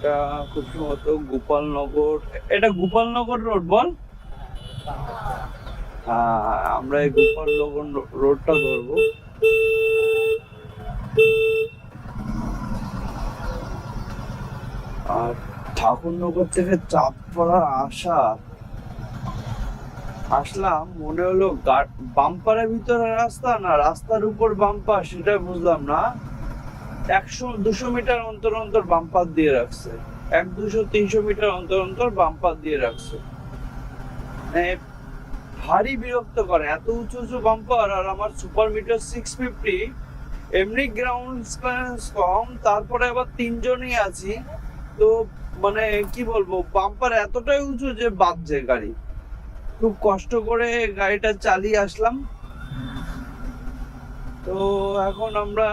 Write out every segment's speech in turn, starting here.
এটা খুব সম্ভবত গোপালনগর, এটা গোপালনগর রোড, বল? আমরা এই গোপালনগর রোডটা ধরবো। আর ঠাকুরনগর থেকে চাঁদপাড়া আসা, আসলাম, মনে হলো বাম্পারের ভিতরে রাস্তা না, রাস্তার উপর বাম্পার সেটা বুঝলাম না। একশো দুশো মিটার অন্তর অন্তর বাম্পার দিয়ে রাখছে। এক দুশো তিনশো মিটার অন্তর অন্তর বাম্পার দিয়ে রাখছে। মানে ভারী বিরক্ত করে, এত উঁচু উঁচু বাম্পার আর আমার সুপার মিটার সিক্স ফিফটি এমনি গ্রাউন্ড ক্লিয়ারেন্স কম, তারপরে আবার তিনজনই আছি। তো মানে কি বলব বাম্পার এতটাই উঁচু যে বাজছে গাড়ি। খুব কষ্ট করে গাড়িটা চালিয়ে আসলাম। তো এখন আমরা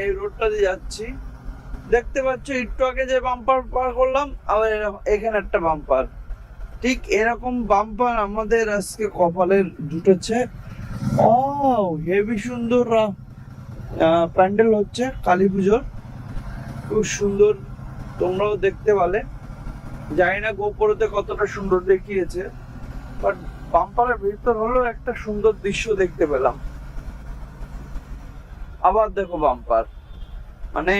এই রোডটা দিয়ে যাচ্ছি। দেখতে পাচ্ছ, একটু আগে যে বাম্পার পার করলাম, আবার এখানে একটা বাম্পার ঠিক এরকম বাম্পার আমাদের আজকে কপালে জুটেছে। ও হেভি সুন্দর প্যান্ডেল হচ্ছে কালী পুজোর। খুব সুন্দর, তোমরাও দেখতে পালে। জানি না গোপরতে কতটা সুন্দর দেখিয়েছে বাট বাম্পারের ভিতর হলেও একটা সুন্দর দৃশ্য দেখতে পেলাম। আবার দেখো বাম্পার মানে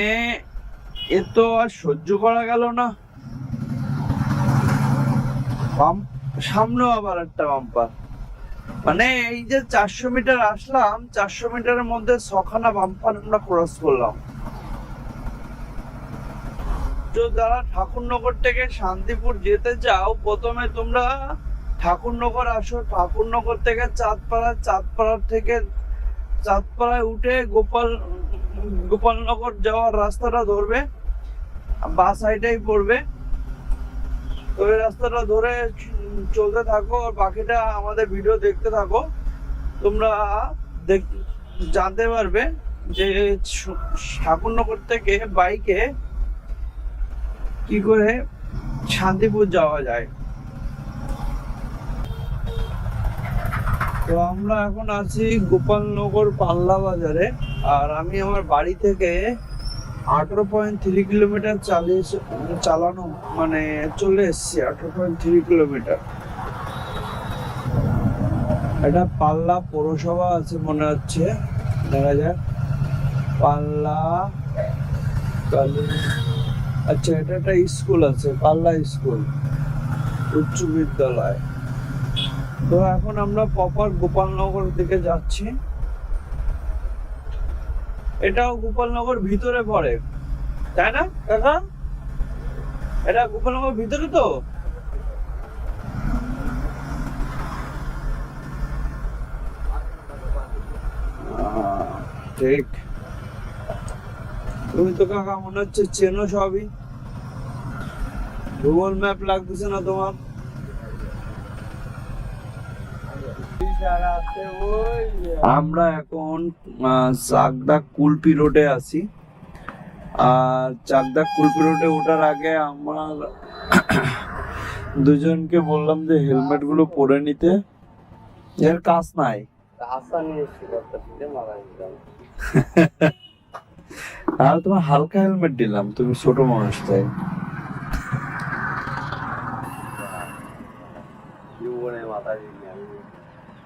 এ তো আর সহ্য করা গেল না। বাম, সামনেও আবার একটা বাম্পার মানে এই যে চারশো মিটার আসলাম, চারশো মিটারের মধ্যে ছখানা বাম্পার আমরা ক্রস করলাম। তো যারা ঠাকুরনগর থেকে শান্তিপুর যেতে চাও, প্রথমে তোমরা ঠাকুরনগর আসো। ঠাকুরনগর থেকে চাঁদপাড়া চাঁদপাড়া থেকে চাঁদপাড়ায় উঠে গোপাল, গোপালনগর যাওয়ার রাস্তাটা ধরবে বা সাইডেই পড়বে। তো ওই রাস্তাটা ধরে চলতে থাকো, আর বাকিটা আমাদের ভিডিও দেখতে থাকো। তোমরা জানতে পারবে যে ঠাকুরনগর থেকে বাইকে কি করে শান্তিপুর যাওয়া যায়। তো আমরা এখন আছি গোপালনগর পাল্লা বাজারে। আর আমি আমার বাড়ি থেকে আঠারো পয়েন্ট থ্রি কিলোমিটার চালিয়ে চালানো মানে চলে এসেছি আঠারো পয়েন্ট থ্রি কিলোমিটার এটা পাল্লা পৌরসভা আছে মনে হচ্ছে, দেখা যাক। পাল্লা আচ্ছা এটা একটা স্কুল আছে, পাল্লা স্কুল, উচ্চ বিদ্যালয়। তো এখন আমরা প্রপার গোপালনগর দিকে যাচ্ছি। এটাও গোপালনগর ভিতরে পড়ে। তাই না, কাকা? এটা গোপালনগর ভিতরে তো? ঠিক। তুমি তো কাকা মনে হচ্ছে চেনো সবই। গুগল ম্যাপ লাগতেছে না তোমার। আমরা এখন চাকদা কুলপি রোডে আছি। আর চাকদা কুলপি রোডে ওঠার আগে আমার দুজনকে বললাম যে হেলমেটগুলো পরে নিতে। এর কাজ নাই। আর তোমার হালকা হেলমেট দিলাম, তুমি ছোট মানুষ তাই।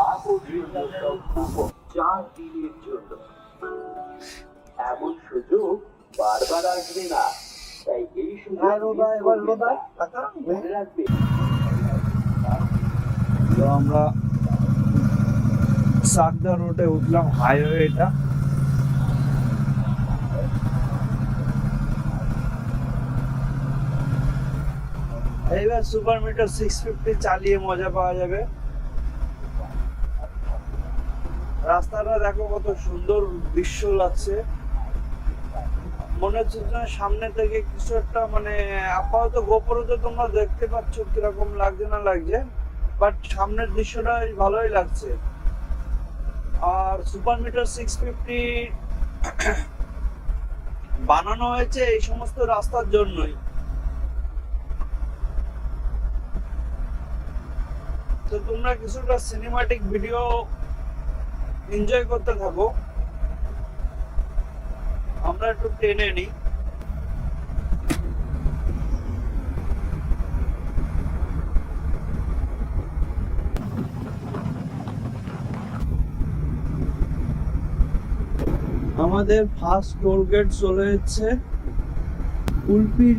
ডাক দামাকটা কি কম চার দিনের জন্য এমন সুযোগ বারবার আসবে না। তাই এই সুযোগ miss করবেন না। রাখবে। তো আমরা সাকদা রোডে উঠলাম হাইওয়ে এটা এইবার সুপার মিটার সিক্স ফিফটি চালিয়ে মজা পাওয়া যাবে। রাস্তাটা দেখো কত সুন্দর দৃশ্য লাগছে। মনে হচ্ছে সামনে থেকে কিছু একটা মানে আপাতত গোপরতে তোমরা দেখতে পাচ্ছ কীরকম লাগছে না লাগছে বাট সামনের দৃশ্যটা ভালোই লাগছে। আর সুপার মিটার সিক্স ফিফটি বানানো হয়েছে এই সমস্ত রাস্তার জন্যই। তো তোমরা কিছুটা সিনেমাটিক ভিডিও এনজয় করতে থাকো। আমরা একটু টেনে নিই। আমাদের ফার্স্ট টোল গেট চলে যাচ্ছে কুলপির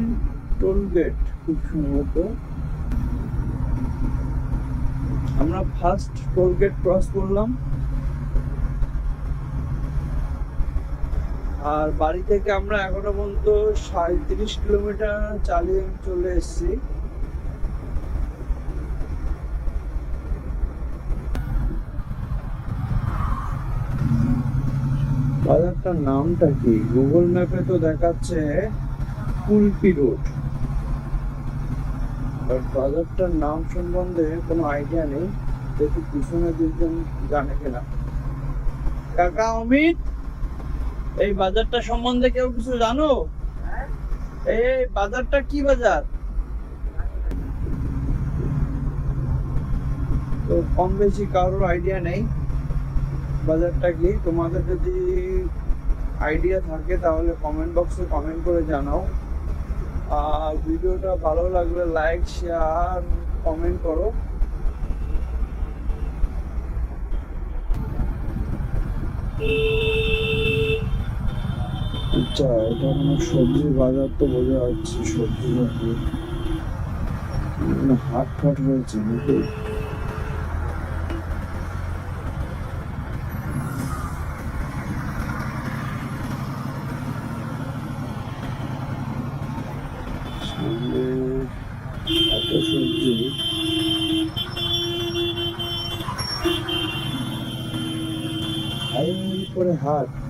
টোল গেট খুব সম্ভবত। আমরা ফার্স্ট টোল গেট ক্রস করলাম। আর বাড়ি থেকে আমরা এখনও পর্যন্ত সাঁত্রিশ কিলোমিটার চালিয়ে চলে এসেছি। বাজারটার নামটা কি? গুগল ম্যাপে তো দেখাচ্ছে কুলপি রোড। বাট বাজারটার নাম সম্বন্ধে কোনো আইডিয়া নেই দেখি পিছনে দুজন জানে কিনা। কাকা অমিত? এই বাজারটা সম্বন্ধে কেউ কিছু জানো? এই বাজারটা কি বাজার? তো কম বেশি কারোর আইডিয়া নেই। বাজারটা কি? তোমাদের যদি আইডিয়া থাকে তাহলে কমেন্ট বক্সে কমেন্ট করে জানাও। আর ভিডিওটা ভালো লাগলে লাইক শেয়ার কমেন্ট করো। আচ্ছা এটা কোনো সবজি বাজার তো বোঝা যাচ্ছে, সবজি বাজার। মানে হাট ফাট হয়েছে নাকি? উপরে হাট।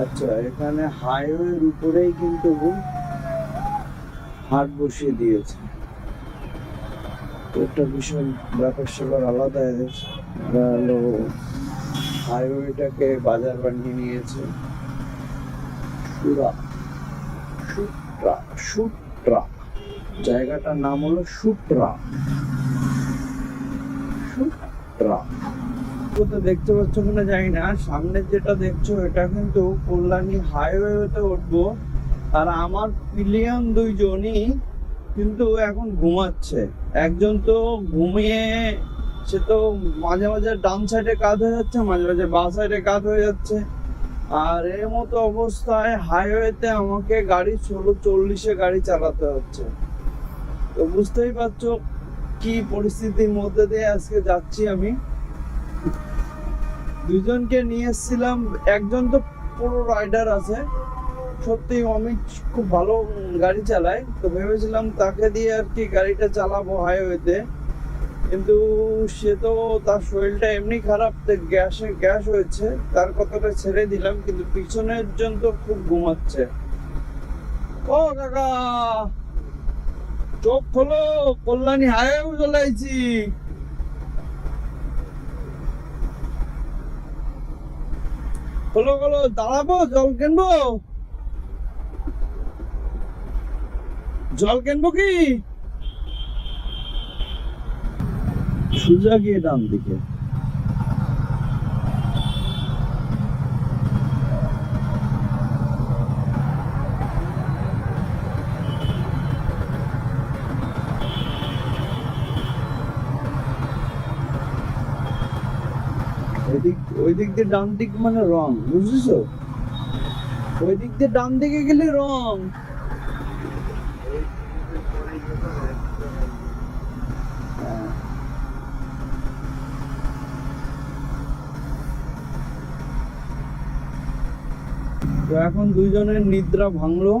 আচ্ছা এখানে হাইওয়ের উপরেই কিন্তু হাট বসিয়ে দিয়েছে। একটা ভীষণ ব্যাপার স্যাপার আলাদা হলো হাইওয়েটাকে বাজার বানিয়ে নিয়েছে। সুরা, সুট্রা সুট্রা। জায়গাটার নাম হলো সুট্রা। সুট্রা। দেখতে পাচ্ছ কিনা জানি না। সামনে যেটা দেখছ, এটা কিন্তু কল্যাণী হাইওয়েতে উঠবো। আর আমার পিলিয়ন দুইজনই কিন্তু এখন ঘুমাচ্ছে। একজন তো ঘুমিয়ে, সে তো মাঝে মাঝে ডান সাইডে কাজ হয়ে যাচ্ছে, মাঝে মাঝে বাঁ সাইডে কাজ হয়ে যাচ্ছে। আর এর মতো অবস্থায় হাইওয়েতে আমাকে গাড়ি ষোলো চল্লিশে গাড়ি চালাতে হচ্ছে। তো বুঝতেই পারছ কি পরিস্থিতির মধ্যে দিয়ে আজকে যাচ্ছি আমি। দুজনকে নিয়ে এসেছিলাম, একজন তো পুরো রাইডার আছে, সত্যি অমিত খুব ভালো গাড়ি চালায়, তো ভেবেছিলাম তাকে দিয়ে আর কি গাড়িটা চালাবো হাইওয়েতে কিন্তু সে তো তার শরীরটা এমনি খারাপ গ্যাসে, গ্যাস হয়েছে, তার কথাটা ছেড়ে দিলাম, কিন্তু পিছনের জন তো খুব ঘুমাচ্ছে। ও কাকা! চোখ খোলো, কল্যাণী হাইওয়ে আইছি খোলো খোলো, দাঁড়াবো, জল কিনবো। জল কিনবো কি? সোজা গিয়ে ডান দিকে ওইদিক ওই দিক দিয়ে ডান দিক মানে রং, বুঝেছ? ওই দিক দিয়ে ডান দিকে গেলে রং। তো এখন দুইজনের নিদ্রা ভাঙলো।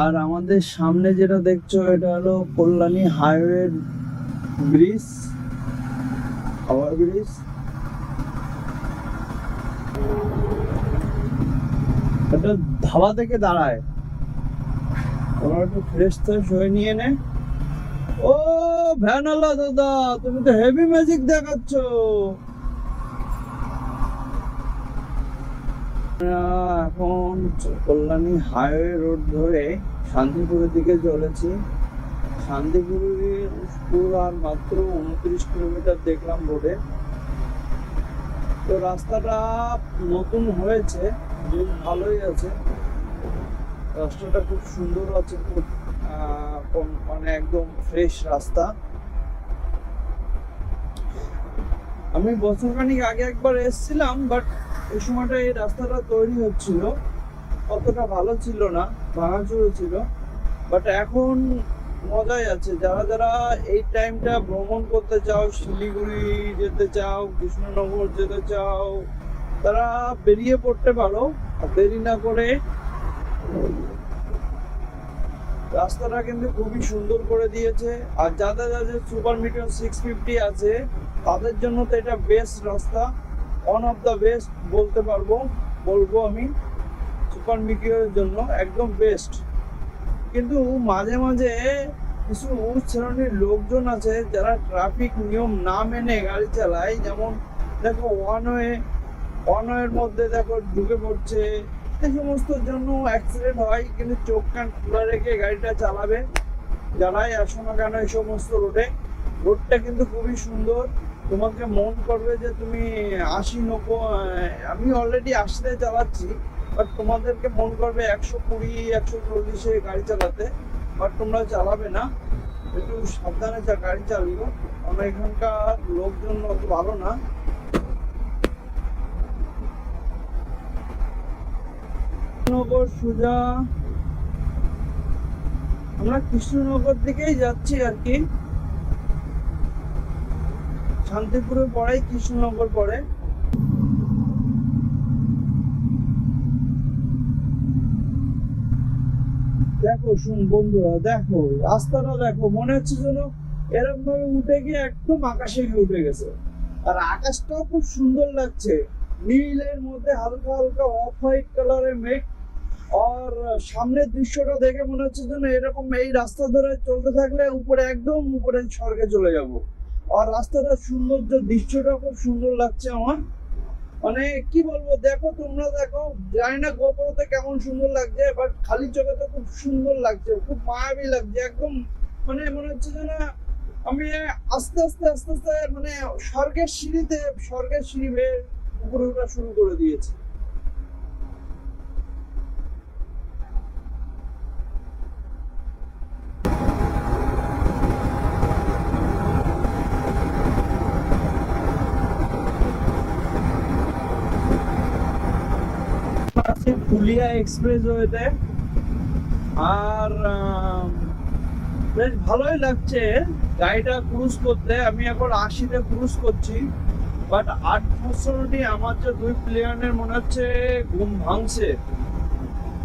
আর আমাদের সামনে যেটা দেখছ, এটা হলো Kalyani highway bridge over bridge এটা ধাবা থেকে দাঁড়ায়। ওরা একটু ফ্রেশ ফ্রেশ হয়ে নিয়ে নে। ও ভ্যানালা দাদা, তুমি তো হেভি ম্যাজিক দেখাচ্ছ। এখন কল্যাণী হাইওয়ে রোড ধরে শান্তিপুরের দিকে চলেছি। শান্তিপুরের পুরো আর মাত্র উনত্রিশ কিলোমিটার দেখলাম রোডে তো রাস্তাটা নতুন হয়েছে, বেশ ভালোই আছে। রাস্তাটা খুব সুন্দর আছে, খুব মানে একদম ফ্রেশ রাস্তা। আমি বছরখানিক আগে একবার এসেছিলাম বাট ওই সময়টা এই রাস্তাটা তৈরি হচ্ছিল। অতটা ভালো ছিল না, ভাঙাচুরো ছিল। বাট এখন মজাই আছে, যারা যারা এই টাইমটা ভ্রমণ করতে চাও, শিলিগুড়ি যেতে চাও, কৃষ্ণনগর যেতে চাও, তারা বেরিয়ে পড়তে পারো। দেরি না করে রাস্তাটা কিন্তু খুবই সুন্দর করে দিয়েছে। আর যাদের যাদের সুপার মিটার সিক্স ফিফটি আছে, তাদের জন্য তো এটা বেস্ট রাস্তা। ওয়ান অফ দ্য বেস্ট বলতে পারব, বলব আমি সুপার মিটিওরের জন্য, একদম বেস্ট কিন্তু মাঝে মাঝে কিছু শ্রেণির লোকজন আছে, যারা ট্রাফিক নিয়ম না মেনে গাড়ি চালায়। যেমন দেখো ওয়ান ওয়ে ওয়ান ওয়ের মধ্যে দেখো ঢুকে পড়ছে এই সমস্ত জন্য অ্যাক্সিডেন্ট হয়, কিন্তু চোখ কান খোলা রেখে গাড়িটা চালাবে, যারাই আসো না কেন এই সমস্ত রোডে রোডটা কিন্তু খুবই সুন্দর। তোমাকে মন করবে যে তুমি আশি নব্বই আমি অলরেডি আশিতে চালাচ্ছি বাট তোমাদেরকে মন করবে একশো কুড়ি, একশো চল্লিশে গাড়ি চালাতে বাট তোমরা চালাবে না। একটু সাবধানে গাড়ি চালিও। কারণ এখানকার লোকজন অত ভালো না। কৃষ্ণনগর সোজা। আমরা কৃষ্ণনগর দিকেই যাচ্ছি আর কি। শান্তিপুরে পড়াই, কৃষ্ণনগর পড়ে। দেখো শুন বন্ধুরা, দেখো, রাস্তাটা দেখো, মনে হচ্ছে যেন এরকম ভাবে উঠে গিয়ে একদম আকাশে গিয়ে উঠে গেছে। আর আকাশটাও খুব সুন্দর লাগছে। নীলের মধ্যে হালকা হালকা অফ হোয়াইট কালারের মেঘ আর সামনের দৃশ্যটা দেখে মনে হচ্ছে যেন এরকম এই রাস্তা ধরে চলতে থাকলে উপরে একদম উপরে স্বর্গে চলে যাব। আর রাস্তাটা সৌন্দর্য, দৃশ্যটা খুব সুন্দর লাগছে আমার। মানে কি বলব, দেখো তোমরা দেখো, জানি না গোপরতে কেমন সুন্দর লাগছে বাট খালি চোখে তো খুব সুন্দর লাগছে, খুব মায়াবী লাগছে, একদম মানে মনে হচ্ছে যেন আমি আস্তে আস্তে আস্তে আস্তে মানে স্বর্গের সিঁড়িতে, স্বর্গের সিঁড়ি বেয়ে উপরে শুরু করে দিয়েছে। ফুলিয়া এক্সপ্রেস ওয়েতে। আর বেশ ভালোই লাগছে। গাড়িটা ক্রুজ করতে। আমি এখন আশিতে ক্রুজ করছি। বাট আট বছরটি আমার যে দুই প্লেয়ারের মনে হচ্ছে ঘুম ভাঙছে।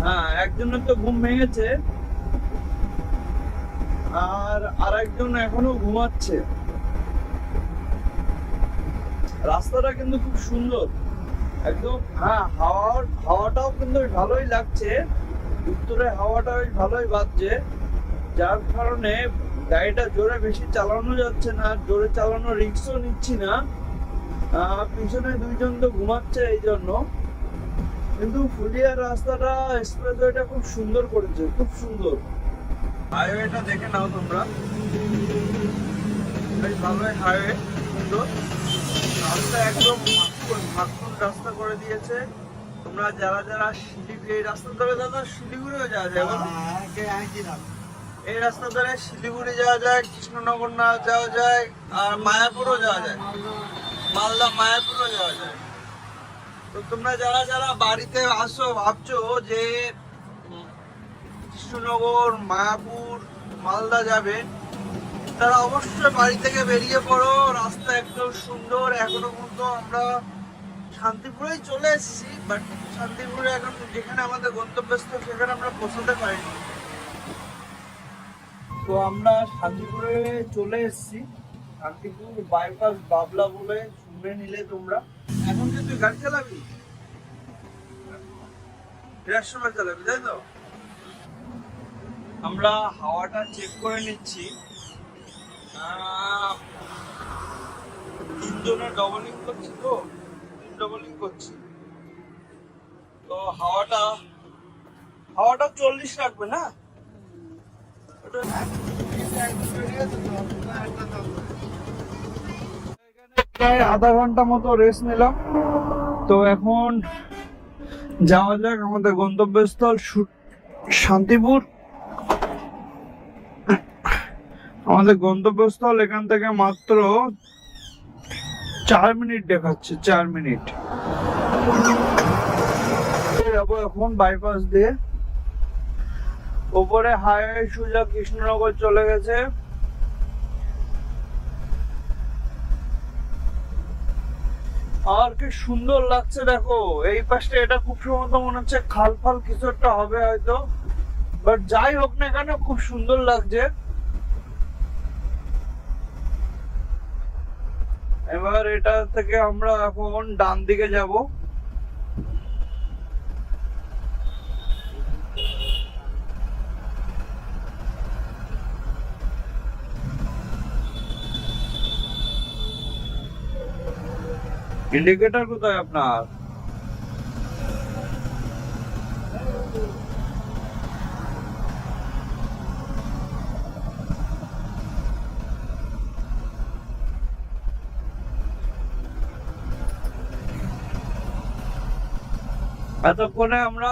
হ্যাঁ একজনের তো ঘুম ভেঙেছে। আর আরেকজন এখনও ঘুমাচ্ছে। রাস্তাটা কিন্তু খুব সুন্দর। একদম হ্যাঁ হাওয়ার, হাওয়াটাও কিন্তু ভালোই লাগছে। উত্তরে হাওয়াটা বেশ ভালোই বাজছে। যার কারণে গাড়িটা জোরে বেশি চালানো যাচ্ছে না, জোরে চালানো রিক্সও নিচ্ছি না। পিছনে দুইজন তো ঘুমাচ্ছে এই জন্য কিন্তু ফুলিয়ার রাস্তাটা এক্সপ্রেসওয়েটা খুব সুন্দর করেছে, খুব সুন্দর। হাইওয়েটা দেখে নাও তোমরা। বেশ ভালোই হাইওয়ে সুন্দর। রাস্তা একদম মাখন রাস্তা করে দিয়েছে। তোমরা যারা যারা শিলিগুড়ি এই রাস্তা ধরে দাদা শিলিগুড়িও যাওয়া যায় বলো। এই রাস্তা ধরে শিলিগুড়ি যাওয়া যায় কৃষ্ণনগর না যাওয়া যায় আর মায়াপুরও যাওয়া যায়। মালদা মায়াপুরও যাওয়া যায়। তো তোমরা যারা যারা বাড়িতে আসো ভাবছ যে কৃষ্ণনগর মায়াপুর মালদা যাবে তারা অবশ্যই বাড়ি থেকে বেরিয়ে পড়ো। রাস্তা একদম সুন্দর। এখনও পর্যন্ত আমরা শান্তিপুরেই চলে এসেছি বাট শান্তিপুরে এখন যেখানে আমাদের গন্তব্যস্থল সেখানে আমরা পৌঁছাতে পারিনি। তো আমরা শান্তিপুরে চলে এসেছি। শান্তিপুর বাইপাস বাবলা বলে শুনে নিলে তোমরা। এখন কি তুই গাড়ি চালাবি? সময় চালাবি তাই তো? আমরা হাওয়াটা চেক করে নিচ্ছি। আহ, তিনজনে ডবলিং করছি তো। করছি। তো হাওয়াটা হাওয়াটা চল্লিশ না? আধা ঘণ্টা মতো রেস্ট নিলাম। তো এখন যাওয়া যাক আমাদের গন্তব্যস্থল শান্তিপুর। আমাদের গন্তব্যস্থল এখান থেকে মাত্র চার মিনিট দেখাচ্ছে, চার মিনিট। এখন বাইপাস দিয়ে। ওপরে হাইওয়ে সোজা কৃষ্ণনগর চলে গেছে। আর কি সুন্দর লাগছে দেখো, এই পাশটা এটা খুব সম্ভবত মনে হচ্ছে খাল ফাল কিছু একটা হবে হয়তো। বাট যাই হোক না কেন খুব সুন্দর লাগছে। এবার এটা থেকে আমরা এখন ডান দিকে যাব। ইন্ডিকেটর কোথায় আপনার? এতক্ষণে আমরা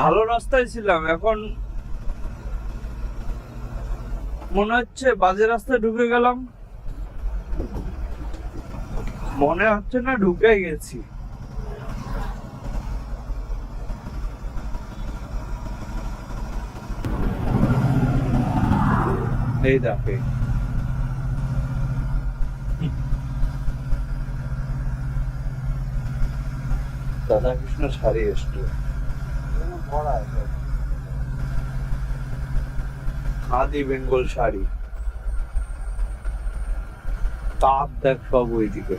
ভালো রাস্তায় ছিলাম। এখন মনে হচ্ছে বাজে রাস্তায় ঢুকে গেলাম। মনে হচ্ছে না ঢুকে গেছি। এই দেখে। রাধা কৃষ্ণ শাড়ি এসছে। খাদি বেঙ্গল শাড়ি তাপ দেখ সব ওইদিকে।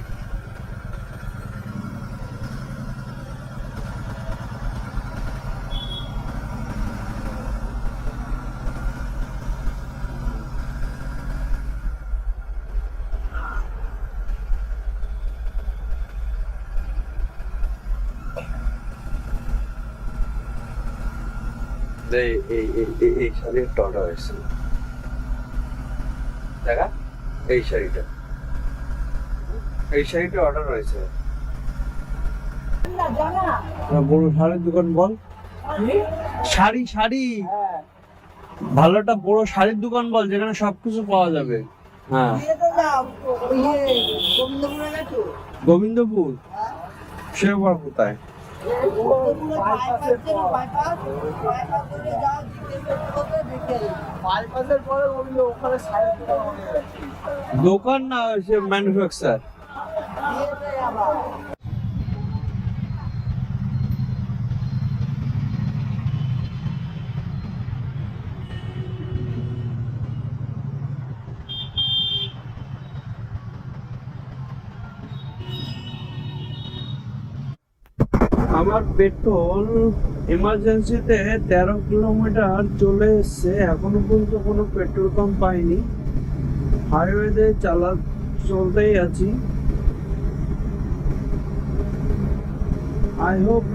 এই এই এই- এই এই শাড়ির একটা অর্ডার দেখা? এই শাড়িটা। এই শাড়িটা অর্ডার হয়েছে। বড় শাড়ির দোকান বল। শাড়ি? শাড়ি ভালো একটা বড় শাড়ির দোকান বল যেখানে সবকিছু পাওয়া যাবে। হ্যাঁ। গোবিন্দপুর? সে কোথায়? দোকান না সে ম্যানুফ্যাকচার আমার পেট্রোল এমার্জেন্সিতে তেরো কিলোমিটার চলে এসছে। এখনও পর্যন্ত কোনো পেট্রোল পাম্প পাইনি। হাইওয়েতে চালা, চলতেই আছি। আই হোপ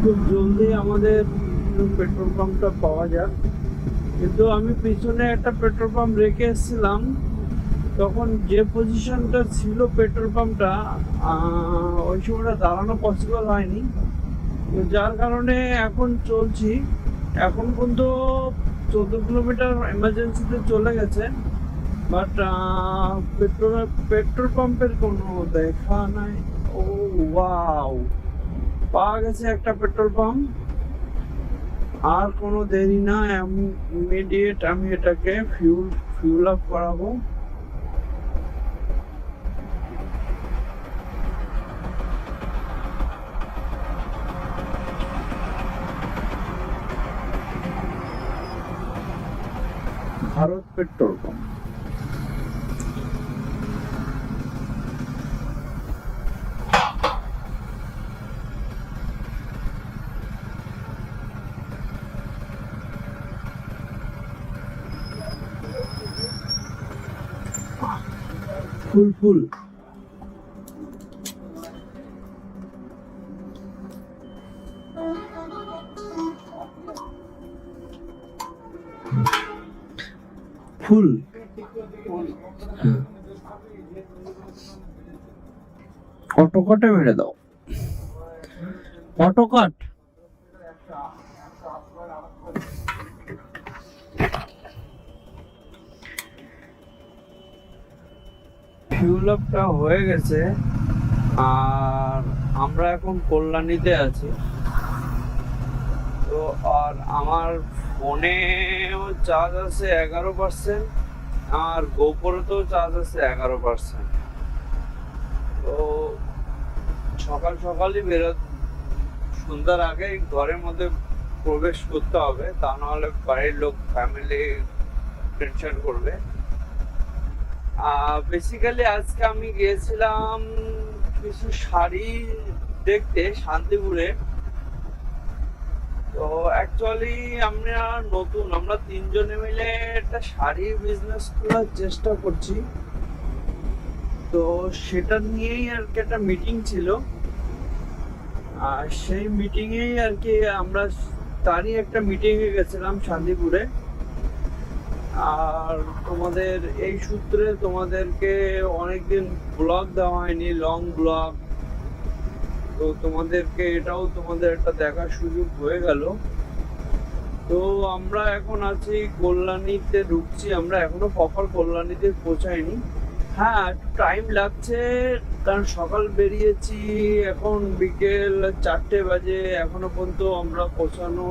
খুব জলদি আমাদের পেট্রোল পাম্পটা পাওয়া যাক। কিন্তু আমি পিছনে একটা পেট্রোল পাম্প রেখে এসেছিলাম। তখন যে পজিশনটা ছিল পেট্রোল পাম্পটা ওই সময়টা দাঁড়ানো পসিবল হয়নি। যার কারণে এখন চলছি। এখন পর্যন্ত চোদ্দ কিলোমিটার এমার্জেন্সিতে চলে গেছে। বাট পেট্রোল পেট্রোল পাম্পের কোনো দেখা নাই। ও ওয়াও পাওয়া গেছে একটা পেট্রোল পাম্প আর কোনো দেরি না ইমিডিয়েট আমি এটাকে ফিউল ফিউল আপ করাবো। Petrol pump full full. Full. অটোকাটে মেরে দাও। অটোকাট? ফিউল আপটা হয়ে গেছে আর আমরা এখন কল্যাণীতে আছি। তো আর আমার ফোনেও চার্জ আছে এগারো পার্সেন্ট আর গোপরেতেও চার্জ আছে এগারো পার্সেন্ট তো সকাল সকালই বেরো সন্ধ্যার আগে ঘরের মধ্যে প্রবেশ করতে হবে, তা নাহলে বাড়ির লোক ফ্যামিলি টেনশন করবে। আর বেসিক্যালি আজকে আমি গিয়েছিলাম কিছু শাড়ি দেখতে শান্তিপুরে। তো অ্যাকচুয়ালি আমরা নতুন, আমরা তিনজনে মিলে একটা শাড়ির বিজনেস করার চেষ্টা করছি। তো সেটা নিয়েই আর কি একটা মিটিং ছিল। আর সেই মিটিংয়েই আর কি আমরা তারই একটা মিটিং এ গেছিলাম শান্তিপুরে। আর তোমাদের এই সূত্রে তোমাদেরকে অনেকদিন ব্লগ দেওয়া হয়নি লং ব্লগ তো তোমাদেরকে এটাও তোমাদের একটা দেখার সুযোগ হয়ে গেল। তো আমরা এখন আছি কল্যাণীতে ঢুকছি। আমরা এখনও প্রপার কল্যাণীতে পৌঁছাইনি। হ্যাঁ টাইম লাগছে, কারণ সকাল বেরিয়েছি এখন বিকেল চারটে বাজে। এখনও পর্যন্ত আমরা পৌঁছানো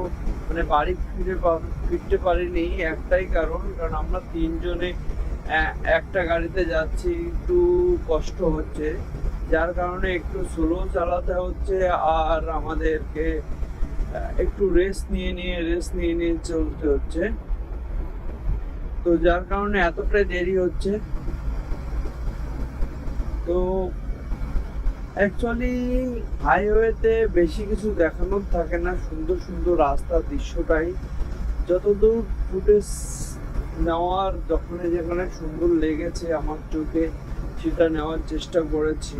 মানে বাড়ি ফিরে ফিরতে পারিনি একটাই কারণ কারণ আমরা তিনজনে একটা গাড়িতে যাচ্ছি। একটু কষ্ট হচ্ছে। যার কারণে একটু স্লো চালাতে হচ্ছে আর আমাদেরকে একটু রেস্ট নিয়ে নিয়ে রেস্ট নিয়ে নিয়ে চলতে হচ্ছে। তো যার কারণে এতটাই দেরি হচ্ছে। তো অ্যাকচুয়ালি হাইওয়েতে বেশি কিছু দেখানোর থাকে না, সুন্দর সুন্দর রাস্তার দৃশ্যটাই। যতদূর ফুটেজ নেওয়ার, যখনই যেখানে সুন্দর লেগেছে আমার চোখে, সেটা নেওয়ার চেষ্টা করেছি।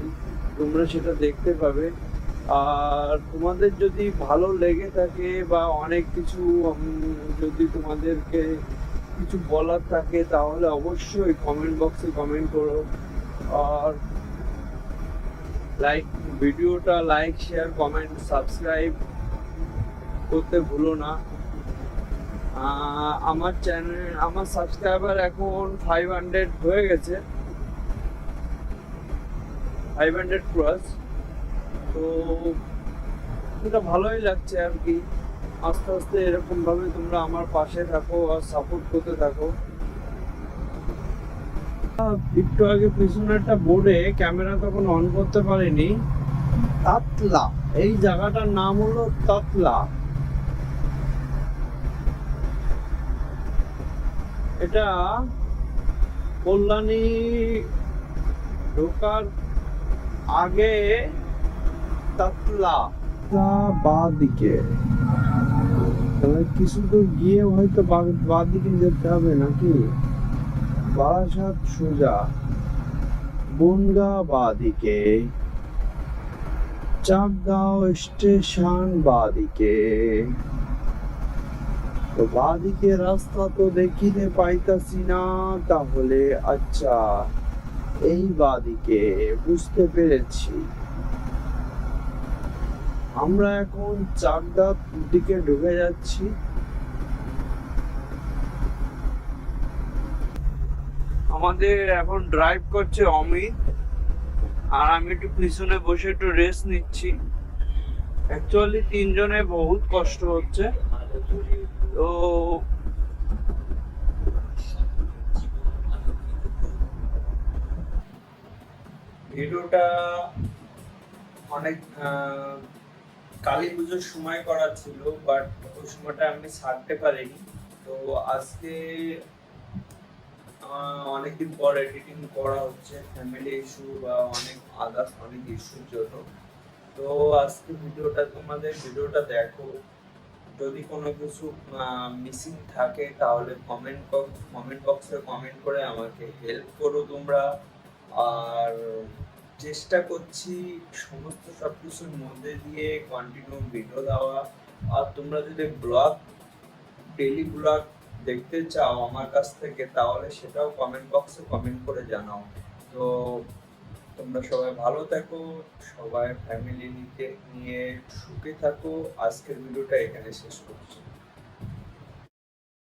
তোমরা সেটা দেখতে পাবে। আর তোমাদের যদি ভালো লেগে থাকে বা অনেক কিছু যদি তোমাদেরকে কিছু বলার থাকে, তাহলে অবশ্যই কমেন্ট বক্সে কমেন্ট করো। আর লাইক ভিডিওটা লাইক শেয়ার কমেন্ট সাবস্ক্রাইব করতে ভুলো না। আমার চ্যানেল আমার সাবস্ক্রাইবার এখন ফাইভ হান্ড্রেড হয়ে গেছে। ফাইভ হান্ড্রেড ক্রস তো এটা ভালোই লাগছে আর কি। আস্তে আস্তে এরকম ভাবে তোমরা আমার পাশে থাকো আর সাপোর্ট করতে থাকো। একটু আগে পিছনে একটা বোর্ডে ক্যামেরা তখন অন করতে পারিনি। তাতলা, এই জায়গাটার নাম হলো তাতলা। এটা কল্যাণী ঢোকার আগে তাতলা। বা দিকে তাহলে কিছু গিয়ে হয়তো বা দিকে যেতে হবে নাকি? বারাসাত সোজা, বনগা বাদিকে। স্টেশন বাদিকে। তো বাদিকে রাস্তা তো দেখিতে পাইতাছি না, তাহলে আচ্ছা। এই বাদিকে বুঝতে পেরেছি। আমরা এখন চাকদার দিকে ঢুকে যাচ্ছি। আমাদের এখন ড্রাইভ করছে অমিত। আর আমি একটু পিছনে বসে একটু রেস্ট নিচ্ছি। অ্যাকচুয়ালি তিনজনে বহুত কষ্ট হচ্ছে। তো ভিডিওটা অনেক কালী পুজোর সময় করা ছিল বাট ওই সময়টা আমি ছাড়তে পারিনি। তো আজকে অনেকদিন পর এডিটিং করা হচ্ছে ফ্যামিলি ইস্যু বা অনেক আদার্স অনেক ইস্যুর জন্য। তো আজকে ভিডিওটা তোমাদের, ভিডিওটা দেখো। যদি কোনো কিছু মিসিং থাকে, তাহলে কমেন্ট বক্স কমেন্ট বক্সে কমেন্ট করে আমাকে হেল্প করো তোমরা। আর চেষ্টা করছি সমস্ত সব কিছুর মধ্যে দিয়ে কন্টিনিউ ভিডিও দেওয়া। আর তোমরা যদি ব্লগ ডেলি ব্লগ দেখতে চাও আমার কাছ থেকে, তাহলে সেটাও কমেন্ট বক্সে কমেন্ট করে জানাও। তো তোমরা সবাই ভালো থাকো, সবাই ফ্যামিলি নিতে নিয়ে সুখে থাকো। আজকের ভিডিওটা এখানে শেষ করছি।